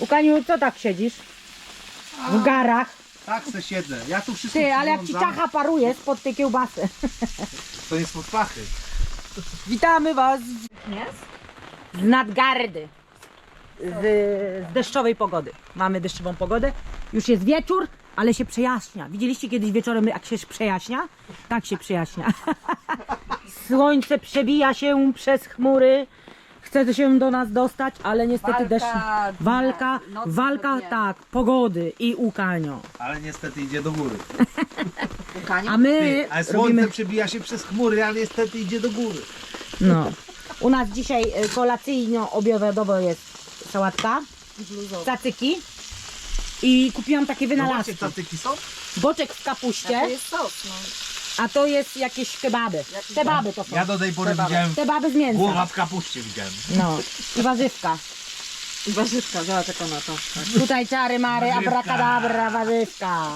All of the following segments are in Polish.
Ukaniu, co tak siedzisz? W garach. Tak se siedzę. Ja tu wszystko Ty, ale jak ci przyglądam. ciacha paruje spod tej kiełbasy. To jest pod pachy. Witamy Was z nadgardy. Z, z deszczowej pogody. Mamy deszczową pogodę. Już jest wieczór, ale się przejaśnia. Widzieliście kiedyś wieczorem, jak się przejaśnia? Tak się przejaśnia. Słońce przebija się przez chmury. Chce się do nas dostać, ale niestety Walka deszcz. Walka, walka, dnia. tak, pogody i ukanio. Ale niestety idzie do góry. A my Ty, a słońce robimy. przebija się przez chmury, ale niestety idzie do góry. No. U nas dzisiaj y, kolacyjno-obiadowo jest sałatka, cacyki i kupiłam takie wynalazki. tacyki są? Boczek w To kapuście, jest sos, no. A to jest jakieś kebaby. Te baby to są. Ja do tej pory widziałem Te baby z mięsa. głowa w kapuście widziałem. No. I warzywka. I warzywka, zobacz jak ona to. Tutaj czary mary, Warzywka. abracadabra, warzywka.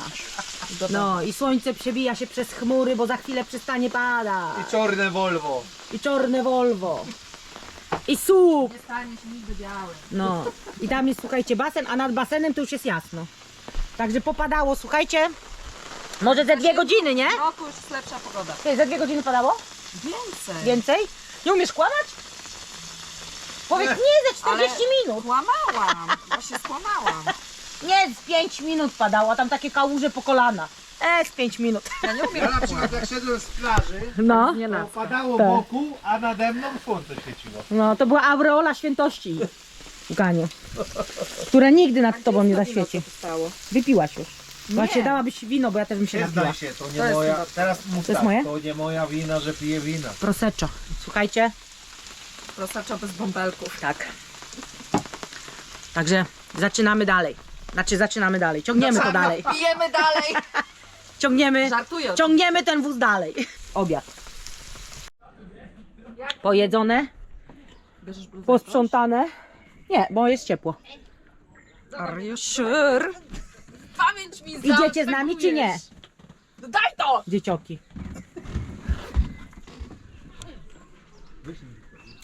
No i słońce przebija się przez chmury, bo za chwilę przestanie padać. I czarne Volvo. I czarne Volvo. I słup. Nie stanie się nigdy biały. No i tam jest, słuchajcie, basen, a nad basenem to już jest jasno. Także popadało, słuchajcie, może ze dwie godziny, nie? W roku już jest lepsza pogoda. Ty, ze dwie godziny padało? Więcej. Więcej? Nie umiesz kłamać? Powiedz nie, ze 40 minut. Kłamałam. Właśnie skłamałam. Nie, z 5 minut padało, a tam takie kałuże po kolana. E, z 5 minut. Ja nie umiem Ja na przykład jak szedłem z plaży, No, Nie to na. padało Tak. wokół, a nade mną słońce świeciło. no to była aureola świętości, Łukaniu, która nigdy nad tobą nie zaświeci. Stało. Wypiłaś już. Właśnie Nie. dałabyś wino, bo ja też bym się napiła. Przyznaj się, to nie To jest moja. chyba- Teraz mów To jest tak, moje? to nie moja wina, że piję wina. Prosecco. Słuchajcie, Prosacza bez bąbelków. Tak. Także zaczynamy dalej. Znaczy zaczynamy dalej. Ciągniemy to dalej. Pijemy dalej. Ciągniemy, Żartuję. ciągniemy ten wóz dalej. Obiad. Pojedzone, Bierzesz bluzę? posprzątane. Nie, bo jest ciepło. Are you sure? Pamięć mi Idziecie z nami czy nie? No Daj to! Dziecioki.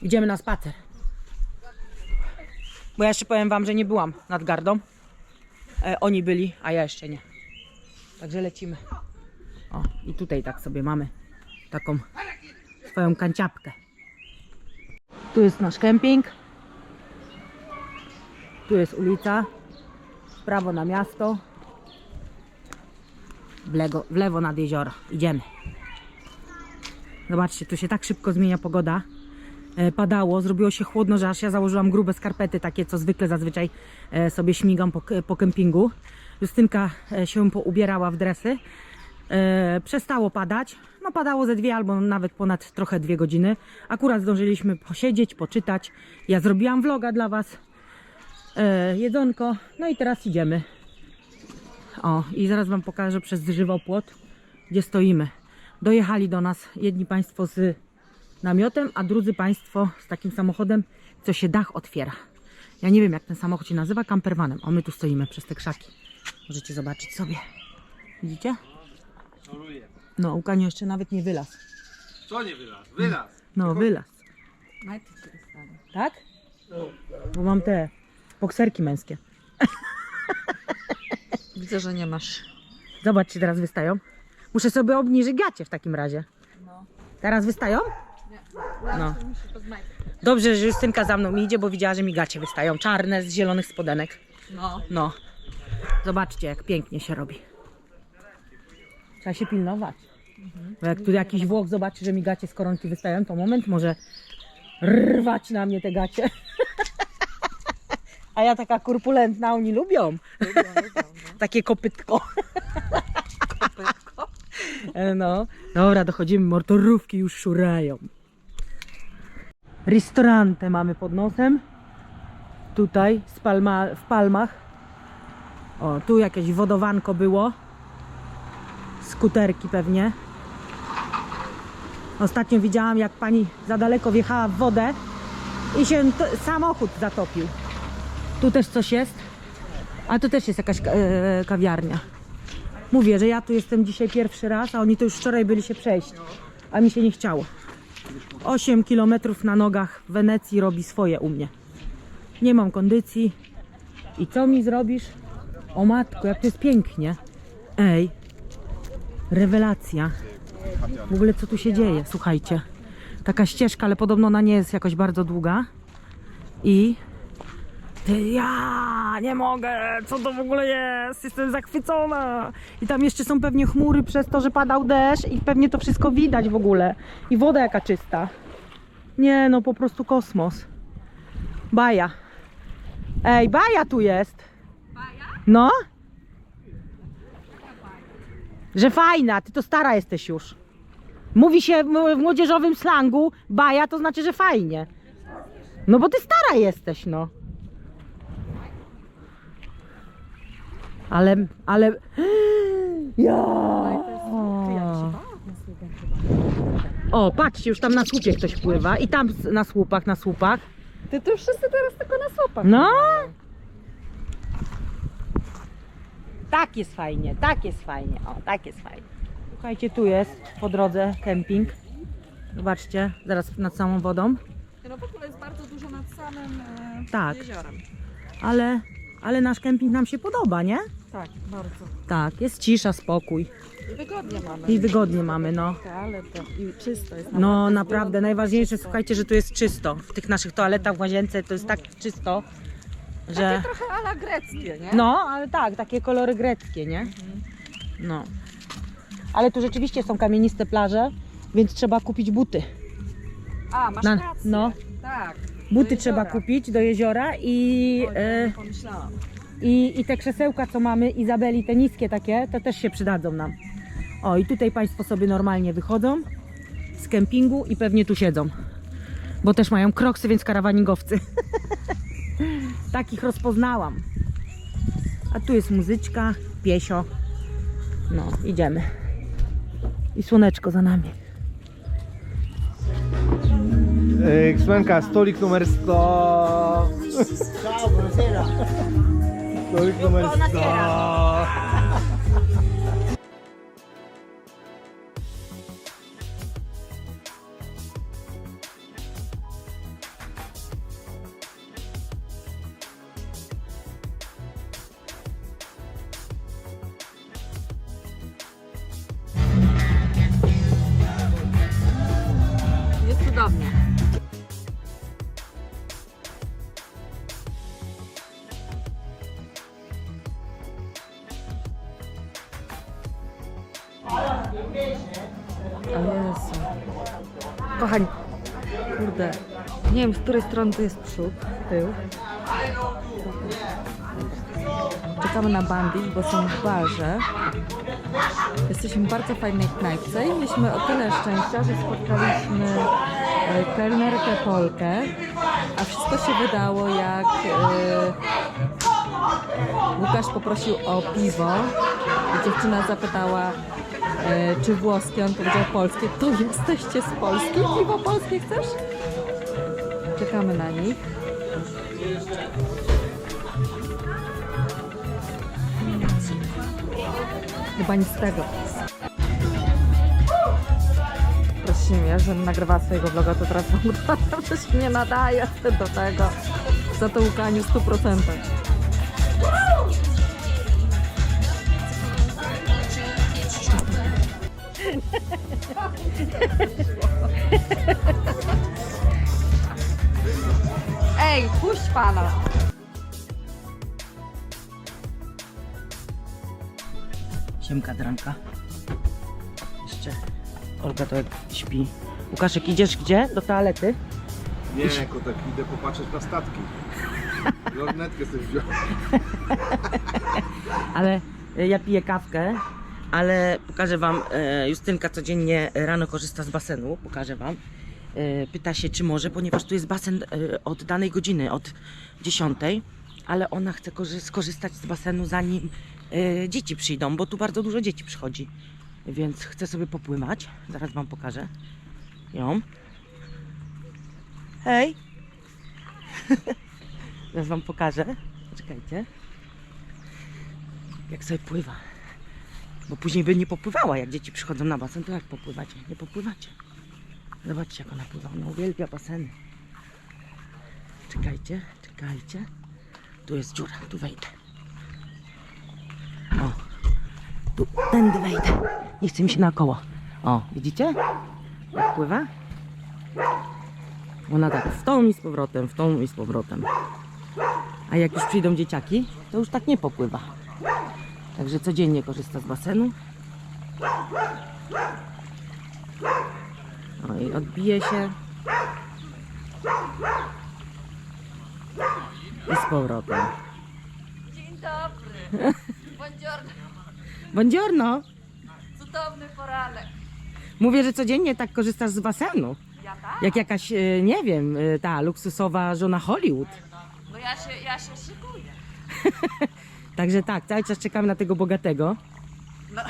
Idziemy na spacer. Bo ja jeszcze powiem wam, że nie byłam nad gardą. E, oni byli, a ja jeszcze nie. Także lecimy. O, i tutaj tak sobie mamy taką swoją kanciapkę. Tu jest nasz kemping. Tu jest ulica. W prawo na miasto. W, lego, w lewo nad jezioro. Idziemy. Zobaczcie, tu się tak szybko zmienia pogoda. E, padało, zrobiło się chłodno, że aż ja założyłam grube skarpety, takie co zwykle zazwyczaj e, sobie śmigam po, po kempingu. Justynka e, się poubierała w dresy. Przestało padać. No padało ze dwie albo nawet ponad trochę dwie godziny. Akurat zdążyliśmy posiedzieć, poczytać. Ja zrobiłam vloga dla Was. Jedzonko. No i teraz idziemy. O, i zaraz Wam pokażę przez żywopłot, gdzie stoimy. Dojechali do nas jedni Państwo z namiotem, a drudzy Państwo z takim samochodem, co się dach otwiera. Ja nie wiem, jak ten samochód się nazywa, campervanem. O, my tu stoimy przez te krzaki. Możecie zobaczyć sobie. Widzicie? No, Łukaniu jeszcze nawet nie wylazł. Co nie wylaz? Wylaz. No, wylazł. Tak? Bo mam te bokserki męskie. Widzę, że nie masz. Zobacz, czy teraz wystają. Muszę sobie obniżyć gacie w takim razie. No. Teraz wystają? No. Dobrze, że Justynka za mną idzie, bo widziała, że mi gacie wystają. Czarne z zielonych spodenek. No. No. Zobaczcie, jak pięknie się robi. Trzeba się pilnować. Bo jak tu jakiś Włoch zobaczy, że mi gacie z koronki wystają, to moment może rwać na mnie te gacie. A ja taka kurpulentna, oni lubią. Takie kopytko. No, dobra, dochodzimy, motorówki już szurają. Ristorante mamy pod nosem. Tutaj palma, w palmach. O, tu jakieś wodowanko było. Skuterki pewnie. Ostatnio widziałam, jak pani za daleko wjechała w wodę i się samochód zatopił. Tu też coś jest. A tu też jest jakaś ka- e, kawiarnia. Mówię, że ja tu jestem dzisiaj pierwszy raz, a oni to już wczoraj byli się przejść. A mi się nie chciało. 8 km na nogach w Wenecji robi swoje u mnie. Nie mam kondycji. I co mi zrobisz? O matko, jak to jest pięknie. Ej, rewelacja. W ogóle co tu się dzieje? Słuchajcie. Taka ścieżka, ale podobno ona nie jest jakoś bardzo długa. I ty, ja nie mogę, co to w ogóle jest? Jestem zachwycona. I tam jeszcze są pewnie chmury przez to, że padał deszcz i pewnie to wszystko widać w ogóle. I woda jaka czysta. Nie no, po prostu kosmos. Baja. Ej, baja tu jest. No? Że fajna, ty to stara jesteś już. Mówi się w młodzieżowym slangu, baja to znaczy, że fajnie. No bo ty stara jesteś, no. Ale, ale... Ja! O, patrzcie, już tam na słupie ktoś pływa i tam na słupach, na słupach. Ty to wszyscy teraz tylko na słupach. No! Tak jest fajnie, tak jest fajnie, o, tak jest fajnie. Słuchajcie, tu jest po drodze kemping. Zobaczcie, zaraz nad samą wodą. No w ogóle jest bardzo dużo nad samym e, Tak. jeziorem. Ale, ale nasz kemping nam się podoba, nie? Tak, bardzo. Tak, jest cisza, spokój I wygodnie mamy. i wygodnie mamy, no. Ale to i czysto jest. No naprawdę, najważniejsze, słuchajcie, że tu jest czysto. W tych naszych toaletach w łazience to jest tak czysto, że... Trochę ala greckie, nie? No, ale tak, takie kolory greckie, nie? No. Ale tu rzeczywiście są kamieniste plaże, więc trzeba kupić buty. A, masz Na- rację. no. Tak. Buty trzeba kupić do jeziora i, e, pomyślałam. i, i te krzesełka, co mamy, Izabeli, te niskie takie, to też się przydadzą nam. O, i tutaj Państwo sobie normalnie wychodzą z kempingu i pewnie tu siedzą. Bo też mają kroksy, więc karawaningowcy. Takich rozpoznałam. A tu jest muzyczka, piesio. No, idziemy. I słoneczko za nami. Ksmenka, stolik numer 100. Ciao, buonasera. Stolik numer 100. wiem z której strony to jest przód, tył. Czekamy na Bambi, bo są w barze. Jesteśmy w bardzo fajnej knajpce i mieliśmy o tyle szczęścia, że spotkaliśmy e, kelnerkę Polkę, a wszystko się wydało jak e, Łukasz poprosił o piwo i dziewczyna zapytała e, czy włoskie, on powiedział polskie. To jesteście z Polski? Piwo polskie chcesz? Czekamy na nich. Chyba nic z tego. Mnie, że nagrywała swojego vloga, to teraz wam uważam, że nie nadaje do tego. Za to łukaniu 100%. Ej, puść pana! Siemka dranka. Jeszcze Olga to jak śpi. Łukaszek, idziesz gdzie? Do toalety? Nie, kotek, idę popatrzeć na statki. Lornetkę sobie wziąłem. Ale e, ja piję kawkę, ale pokażę wam, e, Justynka codziennie rano korzysta z basenu, pokażę wam. E, Pyta się, czy może, ponieważ tu jest basen e, od danej godziny, od 10, ale ona chce korzy- skorzystać z basenu zanim e, dzieci przyjdą, bo tu bardzo dużo dzieci przychodzi. Więc chcę sobie popływać. Zaraz wam pokażę ją. Hej! Zaraz wam pokażę. Czekajcie jak sobie pływa. Bo później by nie popływała, jak dzieci przychodzą na basen, to jak popływacie? Nie popływacie. Zobaczcie, jak ona pływa. Ona uwielbia baseny. Czekajcie, czekajcie. Tu jest dziura, tu wejdę. O, tu, tędy wejdę. Nie chce mi się naokoło. O, widzicie? Jak pływa? Ona tak w tą i z powrotem, w tą i z powrotem. A jak już przyjdą dzieciaki, to już tak nie popływa. Także codziennie korzysta z basenu. O i odbije się. I z powrotem. Dzień dobry. Buongiorno. Buongiorno! Cudowny poranek. Mówię, że codziennie tak korzystasz z basenu. Ja tak? Jak jakaś, e, nie wiem, e, ta luksusowa żona Hollywood. No ja się, ja się szykuję. Także tak, cały czas czekamy na tego bogatego. No.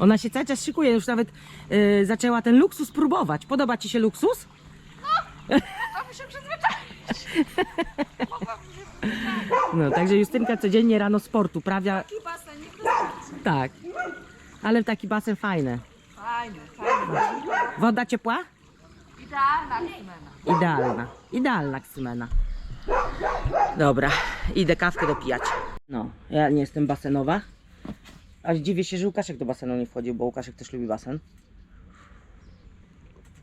Ona się cały czas szykuje, już nawet e, zaczęła ten luksus próbować. Podoba Ci się luksus? Mogłabym się przyzwyczaić. Się No, także Justynka codziennie rano sport uprawia. Taki basen nie wystarczy. Tak. Ale taki basen fajny. Fajny, fajny. Woda ciepła? Idealna kmena. Idealna. Idealna ksymena. Dobra, idę kawkę dopijać. No, ja nie jestem basenowa. Aż dziwię się, że Łukaszek do basenu nie wchodził, bo Łukaszek też lubi basen.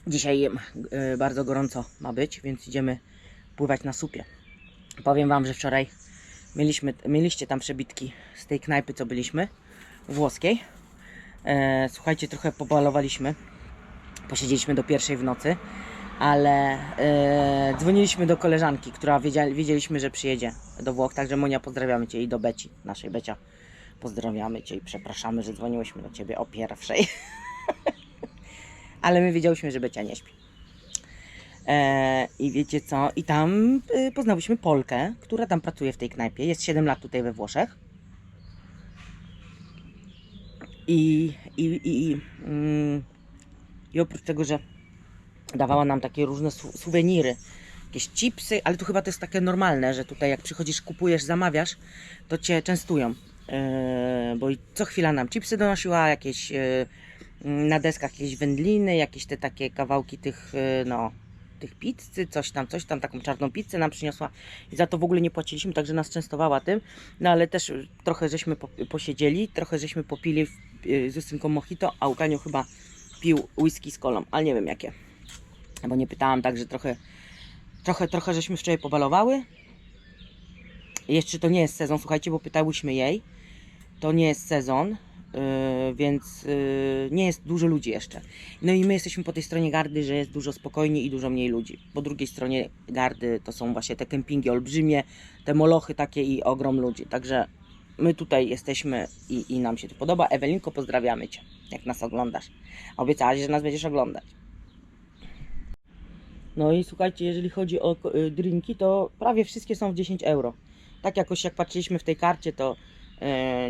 Dzisiaj e, bardzo gorąco ma być, więc idziemy pływać na supie. Powiem Wam, że wczoraj mieliśmy, mieliście tam przebitki z tej knajpy, co byliśmy, włoskiej. E, słuchajcie, trochę pobalowaliśmy. Posiedzieliśmy do pierwszej w nocy ale e, dzwoniliśmy do koleżanki, która wiedzieli, wiedzieliśmy, że przyjedzie do Włoch, także Monia pozdrawiamy Cię i do Beci, naszej Becia. Pozdrawiamy Cię i przepraszamy, że dzwoniłyśmy do Ciebie o pierwszej. ale my wiedziałyśmy, że Becia nie śpi. E, I wiecie co? I tam e, poznałyśmy Polkę, która tam pracuje w tej knajpie. Jest 7 lat tutaj we Włoszech. I, i, i, i, mm, i oprócz tego, że dawała nam takie różne su- suweniry, jakieś chipsy, ale tu chyba to jest takie normalne, że tutaj jak przychodzisz, kupujesz, zamawiasz, to cię częstują. Yy, bo co chwila nam chipsy donosiła, jakieś yy, na deskach jakieś wędliny, jakieś te takie kawałki tych, yy, no, tych pizzy, coś tam, coś tam, taką czarną pizzę nam przyniosła i za to w ogóle nie płaciliśmy, także nas częstowała tym, no ale też trochę żeśmy po, posiedzieli, trochę żeśmy popili z Justynką mojito, a Łukaniu chyba pił whisky z kolą, ale nie wiem jakie bo nie pytałam, także trochę, trochę, trochę żeśmy wczoraj pobalowały. Jeszcze to nie jest sezon, słuchajcie, bo pytałyśmy jej. To nie jest sezon, yy, więc yy, nie jest dużo ludzi jeszcze. No i my jesteśmy po tej stronie gardy, że jest dużo spokojniej i dużo mniej ludzi. Po drugiej stronie gardy to są właśnie te kempingi olbrzymie, te molochy takie i ogrom ludzi. Także my tutaj jesteśmy i, i nam się to podoba. Ewelinko, pozdrawiamy Cię, jak nas oglądasz. Obiecałaś, że nas będziesz oglądać. No i słuchajcie, jeżeli chodzi o y, drinki, to prawie wszystkie są w 10 euro. Tak jakoś jak patrzyliśmy w tej karcie, to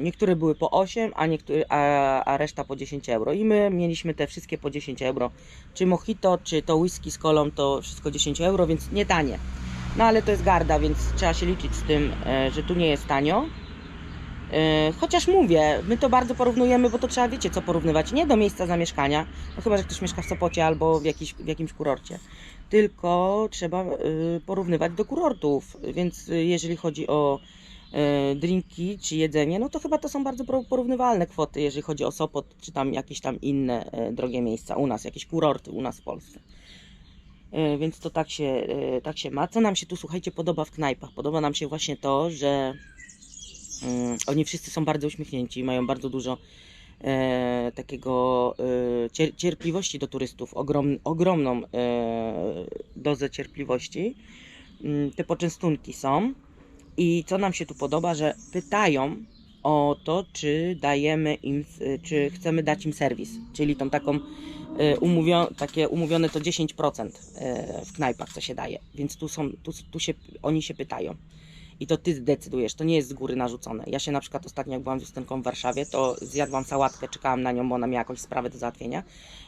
niektóre były po 8, a, niektóre, a, a reszta po 10 euro. I my mieliśmy te wszystkie po 10 euro. Czy mojito, czy to whisky z kolą, to wszystko 10 euro, więc nie tanie. No ale to jest garda, więc trzeba się liczyć z tym, e, że tu nie jest tanio. E, Chociaż mówię, my to bardzo porównujemy, bo to trzeba, wiecie co porównywać, nie do miejsca zamieszkania, no chyba, że ktoś mieszka w Sopocie albo w, jakiś, w jakimś kurorcie, tylko trzeba y, porównywać do kurortów, więc y, jeżeli chodzi o drinki czy jedzenie, no to chyba to są bardzo porównywalne kwoty, jeżeli chodzi o Sopot, czy tam jakieś tam inne y, drogie miejsca u nas, jakieś kurorty u nas w Polsce. Y, Więc to tak się, tak się ma. Co nam się tu, słuchajcie, podoba w knajpach? Podoba nam się właśnie to, że Mm, oni wszyscy są bardzo uśmiechnięci, mają bardzo dużo e, takiego e, cier, cierpliwości do turystów, ogrom, ogromną e, dozę cierpliwości. Mm, te poczęstunki są i co nam się tu podoba, że pytają o to, czy dajemy im, e, czy chcemy dać im serwis, czyli tą taką e, umówio, takie umówione to 10% e, w knajpach, co się daje, więc tu są, tu, tu się, oni się pytają. I to ty zdecydujesz, to nie jest z góry narzucone. Ja się na przykład ostatnio, jak byłam z Justynką w Warszawie, to zjadłam sałatkę, czekałam na nią, bo ona miała jakąś sprawę do załatwienia.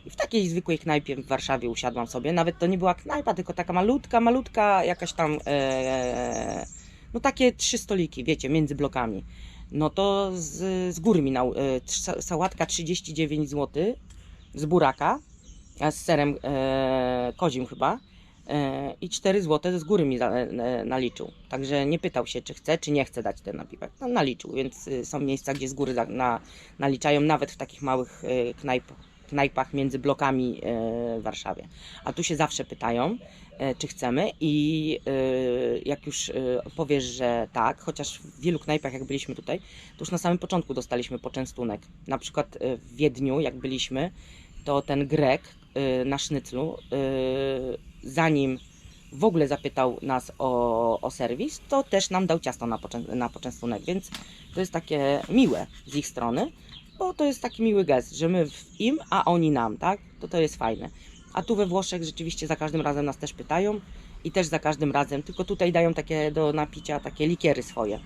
I w takiej zwykłej knajpie w Warszawie usiadłam sobie. Nawet to nie była knajpa, tylko taka malutka, malutka, jakaś tam, e, no takie trzy stoliki, wiecie, między blokami. No to z, z góry mi nał, e, sałatka 39 zł z buraka, z serem e, kozim chyba. E, I 4 zł z góry mi za, e, naliczył. Także nie pytał się, czy chce, czy nie chce dać ten napiwek. No, naliczył, więc y, są miejsca, gdzie z góry za, na, naliczają, nawet w takich małych e, knajp, knajpach między blokami e, w Warszawie. A tu się zawsze pytają, e, czy chcemy i e, jak już e, powiesz, że tak, chociaż w wielu knajpach jak byliśmy tutaj, to już na samym początku dostaliśmy poczęstunek. Na przykład e, w Wiedniu, jak byliśmy, to ten Grek e, na sznyclu, e, zanim w ogóle zapytał nas o, o serwis, to też nam dał ciasto na, poczę- na poczęstunek, więc to jest takie miłe z ich strony, bo to jest taki miły gest, że my im, a oni nam, tak? To to jest fajne. A tu we Włoszech rzeczywiście za każdym razem nas też pytają i też za każdym razem, tylko tutaj dają takie do napicia takie likiery swoje.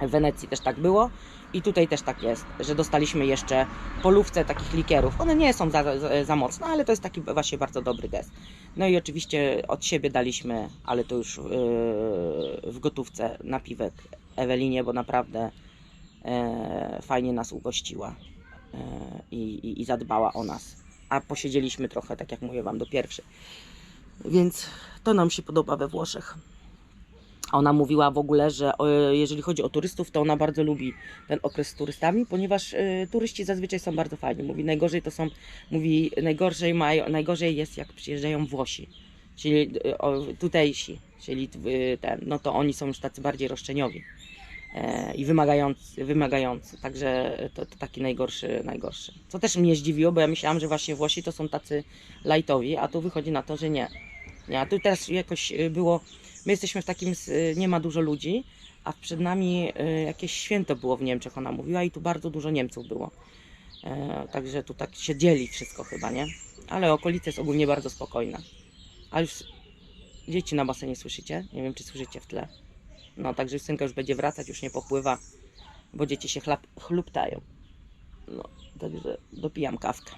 W Wenecji też tak było i tutaj też tak jest, że dostaliśmy jeszcze polówce takich likierów. One nie są za, za, mocne, ale to jest taki właśnie bardzo dobry gest. No i oczywiście od siebie daliśmy, ale to już yy, w gotówce napiwek Ewelinie, bo naprawdę e, fajnie nas ugościła i, i, i zadbała o nas. A posiedzieliśmy trochę, tak jak mówię Wam, do pierwszej. Więc to nam się podoba we Włoszech. Ona mówiła w ogóle, że e, jeżeli chodzi o turystów, to ona bardzo lubi ten okres z turystami, ponieważ e, turyści zazwyczaj są bardzo fajni. Mówi, najgorzej to są, mówi, najgorzej, mają, najgorzej jest jak przyjeżdżają Włosi, czyli e, tutejsi, czyli ten, no to oni są już tacy bardziej roszczeniowi i wymagający, wymagający. Także to, to taki najgorszy, najgorszy. Co też mnie zdziwiło, bo ja myślałam, że właśnie Włosi to są tacy lajtowi, a tu wychodzi na to, że nie. nie a tu teraz jakoś y, było, my jesteśmy w takim, y, nie ma dużo ludzi, a przed nami y, jakieś święto było w Niemczech, ona mówiła, i tu bardzo dużo Niemców było. E, Także tu tak się dzieli wszystko chyba, nie? Ale okolica jest ogólnie bardzo spokojna. A już dzieci na basenie słyszycie? Nie wiem, czy słyszycie w tle. No, także synka już będzie wracać, już nie popływa, bo dzieci się chlap, chluptają. No, także dopijam kawkę.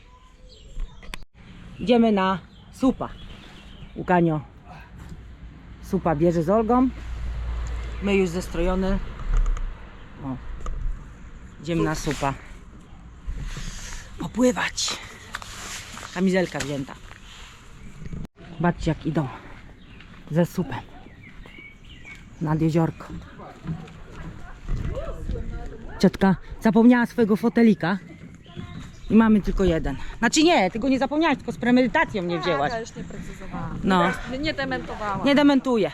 Idziemy na supa. Łukanio supa bierze z Olgą. My już zestrojone. O. Idziemy na supa. Popływać. Kamizelka wzięta. Zobaczcie jak idą ze supem nad jeziorko. Ciotka zapomniała swojego fotelika i mamy tylko jeden. Znaczy nie, tylko nie zapomniałaś, tylko z premedytacją nie wzięłaś. Ja już nie precyzowałam. No, Nie dementowałam. nie dementuję.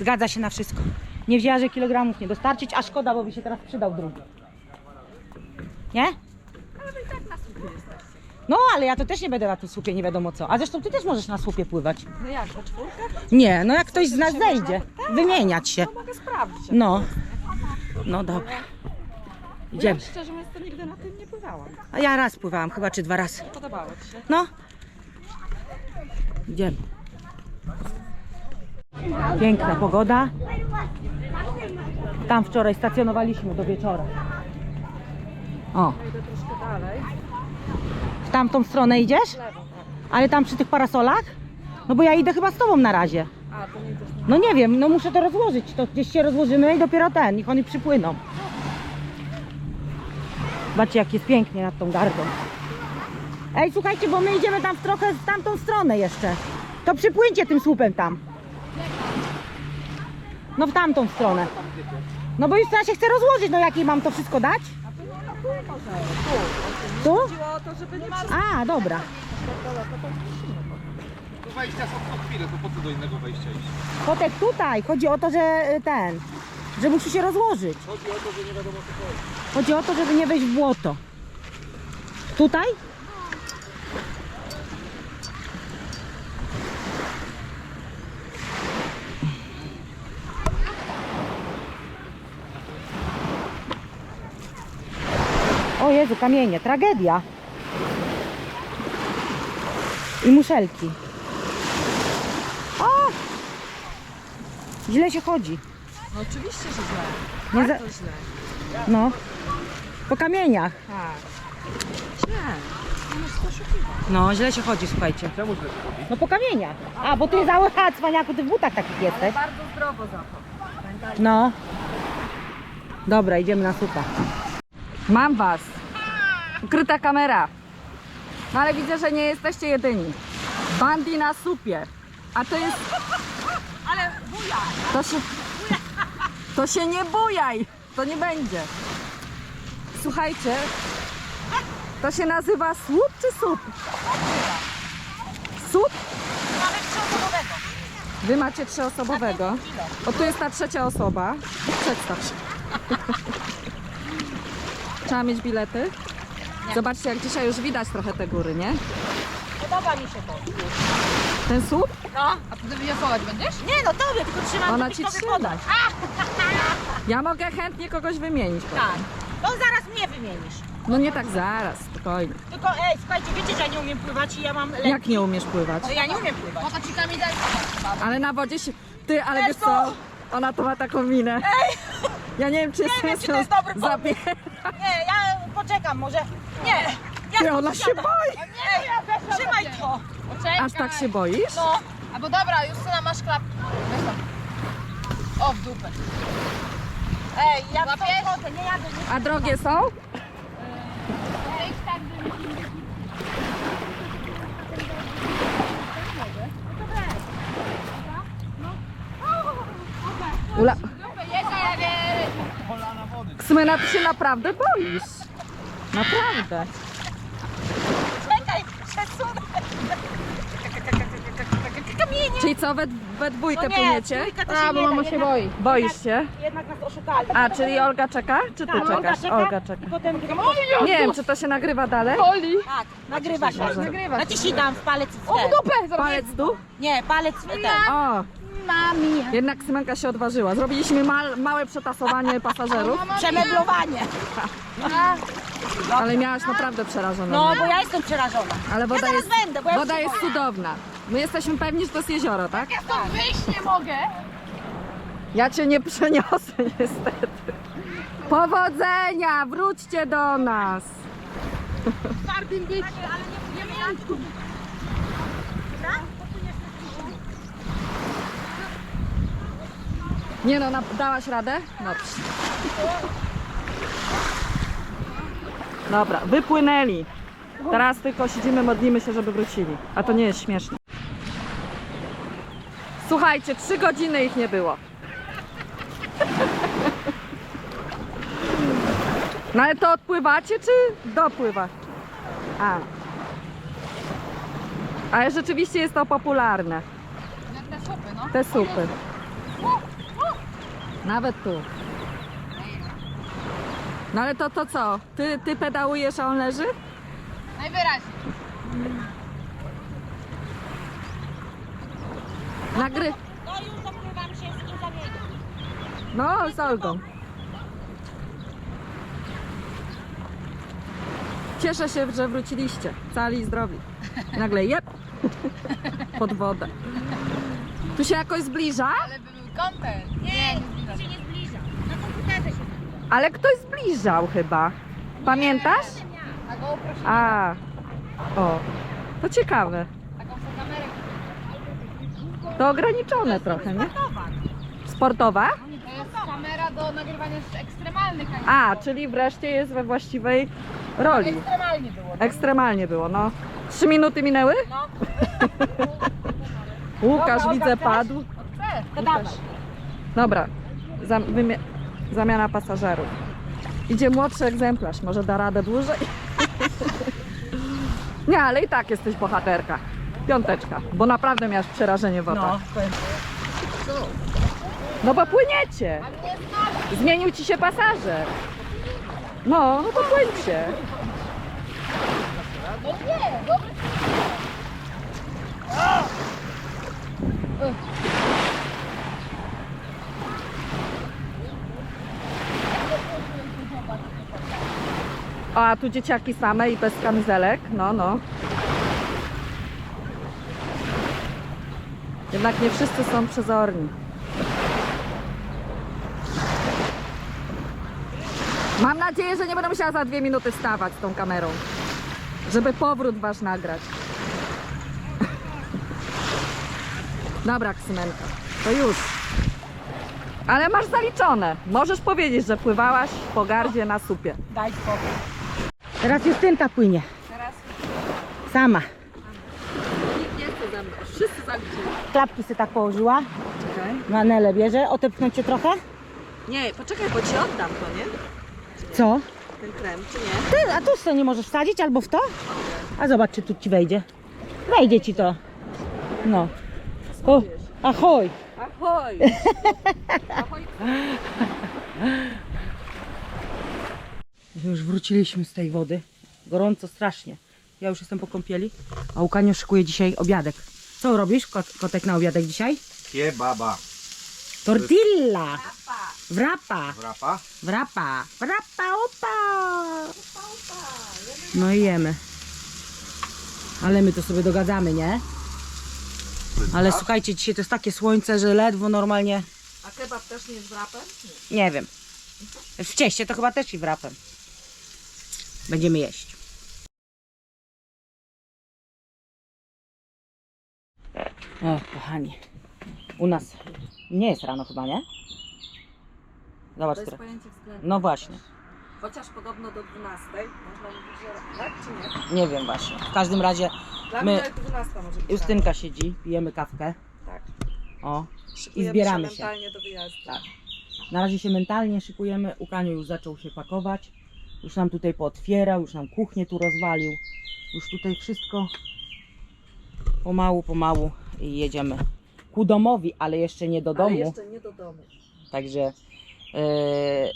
Zgadza się na wszystko. Nie wzięła, że kilogramów nie dostarczyć, a szkoda, bo by się teraz przydał drugi. Nie? No, ale ja to też nie będę na tym słupie, nie wiadomo co. A zresztą ty też możesz na słupie pływać. No jak, we czwórkę? Nie, no jak ktoś z nas zejdzie, wymieniać się. To mogę sprawdzić. No. No dobra. Bo ja Idziemy. szczerze mówiąc to nigdy na tym nie pływałam. A ja raz pływałam, chyba czy dwa razy. Podobało Ci się? No. Idziemy. Piękna pogoda. Tam wczoraj stacjonowaliśmy do wieczora. O, Idę troszkę dalej. W tamtą stronę idziesz? Ale tam przy tych parasolach? No bo ja idę chyba z tobą na razie. No nie wiem, no muszę to rozłożyć. To gdzieś się rozłożymy i dopiero ten, niech oni przypłyną. Zobaczcie jak jest pięknie nad tą gardą. Ej, słuchajcie, bo my idziemy tam w trochę w tamtą stronę jeszcze. To przypłyńcie tym słupem tam. No w tamtą stronę. No bo już trzeba się chce rozłożyć, no jakiej mam to wszystko dać? Tu? Chodziło o to, żeby nie A, dobra. Tu wejścia są co chwilę, to po co do innego wejścia iść? Kotek tutaj. Chodzi o to, że y, ten, że musi się rozłożyć. Chodzi o to, że nie wiadomo co chodzi. Chodzi o to, żeby nie wejść w błoto. Tutaj? O Jezu, kamienie, tragedia. I muszelki. O! Źle się chodzi. No oczywiście, że źle. Nie za... Bardzo źle. No. Po kamieniach. Tak. Źle. Nie możesz poszukiwać. No, źle się chodzi, słuchajcie. Czemu źle się chodzi? No po kamieniach. A, bo ty za a, cwaniaku, ty w butach takich jesteś. Bardzo zdrowo za to. No. Dobra, idziemy na supa. Mam was. Ukryta kamera. No ale widzę, że nie jesteście jedyni. Bandy na supie. A to jest... Ale buja! To się... To się nie bujaj! To nie będzie. Słuchajcie, to się nazywa słup czy sup? Sup? Mamy trzyosobowego. Wy macie trzyosobowego. O, tu jest ta trzecia osoba. Przedstaw się. Trzeba mieć bilety. Zobaczcie, jak dzisiaj już widać trochę te góry, nie? Podoba mi się to. Ten słup? No. A ty wywiasować będziesz? Nie no, tobie, tylko trzymam, Ona żebyś ci trzyma. podać. Ja mogę chętnie kogoś wymienić. Tak. To zaraz mnie wymienisz. No nie tak zaraz, spokojnie. Tylko ej, słuchajcie, wiecie, że ja nie umiem pływać i ja mam lek. Jak nie umiesz pływać? No ja nie umiem pływać. Po to ci kamizelkę Ale na wodzie się... Ty, ale wiesz co? Ona to ma taką minę. Ja nie wiem, czy jest wiem, czy to jest dobry pomysł. Nie, ja poczekam, może. Nie. Ja Ty, tu ona się wsiadam. boi. Nie, trzymaj to. Poczekaj. Aż tak się boisz? No. Albo dobra, Justyna masz. Weź tam. O, w dupę. Ej, ja w to Łapiesz? wchodzę, nie jadę. Nie. A drogie są? Ula... Ksmena, ty się naprawdę boisz. Naprawdę. Czekaj, przesunę. Kamienie. Czyli co, we, we dwójkę No nie, płyniecie? trójka to się nie da, jednak, boi. Boisz się? Jednak nas oszukali. A, czyli Olga czeka? Czy ty Tak, Olga czekasz? czeka. Olga czeka. I potem Nie wiem, czy to się nagrywa dalej? Boli. Tak, nagrywa się. Nagrywa. Naciśnij tam w palec w O, w ten. dupę. Palec w dół? Nie, palec w ten. O, Mami. jednak Symenka się odważyła. Zrobiliśmy mal, małe przetasowanie pasażerów, Przemeblowanie. ale miałaś naprawdę przerażoną. No, bo ja jestem przerażona. Ale woda jest, będę, bo ja woda się jest cudowna. My jesteśmy pewni, że to jest jezioro, tak? Ja stąd wyjść nie mogę. Ja cię nie przeniosę niestety. Powodzenia! Wróćcie do nas! Twardym być. Nie no, na, dałaś radę? Dobrze. Dobra, wypłynęli. Teraz tylko siedzimy, modlimy się, żeby wrócili. A to nie jest śmieszne. Słuchajcie, trzy godziny ich nie było. No ale to odpływacie, czy dopływa? A. Ale rzeczywiście jest to popularne. Te supy, no. Te supy. Nawet tu. No ale to to co? Ty, ty pedałujesz, a on leży? Najwyraźniej. Nagry... No już zakrywam się z kim. No, z Olgą. Cieszę się, że wróciliście. Cali i zdrowi. Nagle jep. Pod wodę. Tu się jakoś zbliża? Ale by był content. Nie, nie zbliża. się nie zbliża. Na komputerze się zbliża. Ale ktoś zbliżał chyba. Pamiętasz? GoPro się A. O. To ciekawe. taką sobie kamerę. To ograniczone trochę, nie? Sportowa? To jest kamera do nagrywania ekstremalnych. a nie A, czyli wreszcie jest we właściwej roli. Ekstremalnie było. Ekstremalnie było, no. Trzy minuty minęły? No. Łukasz Dobra, widzę chcesz? padł. To dawaj. Dobra, Zam, wymie- zamiana pasażerów. Idzie młodszy egzemplarz, może da radę dłużej? Nie, ale i tak jesteś bohaterka. Piąteczka, bo naprawdę miałaś przerażenie w oczach. No. No bo płyniecie. Zmienił ci się pasażer. No, no to płyńcie. O, a tu dzieciaki same i bez kamizelek. No, no. Jednak nie wszyscy są przezorni. Mam nadzieję, że nie będę musiała za dwie minuty wstawać z tą kamerą, żeby powrót wasz nagrać. Dobra, Ksymenka, to już. Ale masz zaliczone. Możesz powiedzieć, że pływałaś po gardzie na supie. Daj spokój. Teraz Justynka płynie. Teraz Sama. Nikt nie chce Wszyscy zamknęli. Klapki sobie tak położyła. Czekaj. Manele bierze. Otepchnąć cię trochę? Nie, poczekaj, bo ci oddam to, nie? Co? Ten krem, czy nie? Ty, a tu sobie nie możesz wsadzić albo w to? A zobacz, czy tu ci wejdzie. Wejdzie ci to. No. O, ahoj. Ahoj! Ahoj! Już wróciliśmy z tej wody. Gorąco strasznie. Ja już jestem po kąpieli, a Łukanio szykuje dzisiaj obiadek. Co robisz, kot, kotek, na obiadek dzisiaj? Kiebaba. Tortilla! Wrapa! Wrapa? Wrapa! Wrapa, opa! No i jemy. Ale my to sobie dogadamy, nie? Ale słuchajcie, dzisiaj to jest takie słońce, że ledwo normalnie... A kebab też nie jest wrapem? Nie wiem. W cieście to chyba też i wrapem. Będziemy jeść. O, kochani. U nas nie jest rano chyba, nie? Zobacz, To jest które. pojęcie względne. No właśnie. Chociaż podobno do 12 można mówić, że tak czy nie? Nie wiem właśnie. W każdym razie Dla My- mnie 12 może być. Justynka siedzi, pijemy kawkę. Tak. O. Szykujemy zbieramy się. się. mentalnie do wyjazdu. Tak. Na razie się mentalnie szykujemy. Ukaniu już zaczął się pakować. Już nam tutaj pootwierał, już nam kuchnię tu rozwalił. Już tutaj wszystko pomału, pomału i jedziemy ku domowi, ale jeszcze nie do Ale domu. jeszcze nie do domu. Także e,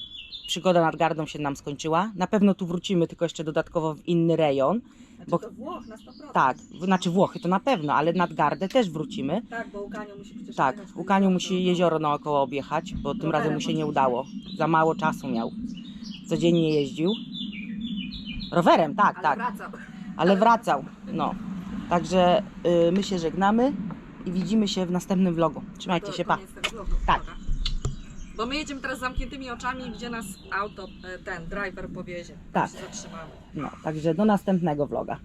przygoda nad gardą się nam skończyła. Na pewno tu wrócimy, tylko jeszcze dodatkowo w inny rejon. Znaczy Bo- do Włoch na 100%. Tak, znaczy Włochy to na pewno, ale nad gardę też wrócimy. Tak, bo Łukaniu musi przecież Tak, jeziora, musi jezioro naokoło objechać, bo tym razem mu się nie udało. Za mało czasu miał. Codziennie jeździł. Rowerem, tak, Ale tak, wracał. ale wracał. No. Także y, my się żegnamy i widzimy się w następnym vlogu. Trzymajcie To się, pa. Tak. Dobra. Bo my jedziemy teraz z zamkniętymi oczami, gdzie nas auto, e, ten driver powiezie. Tak. się zatrzymamy. No, także do następnego vloga.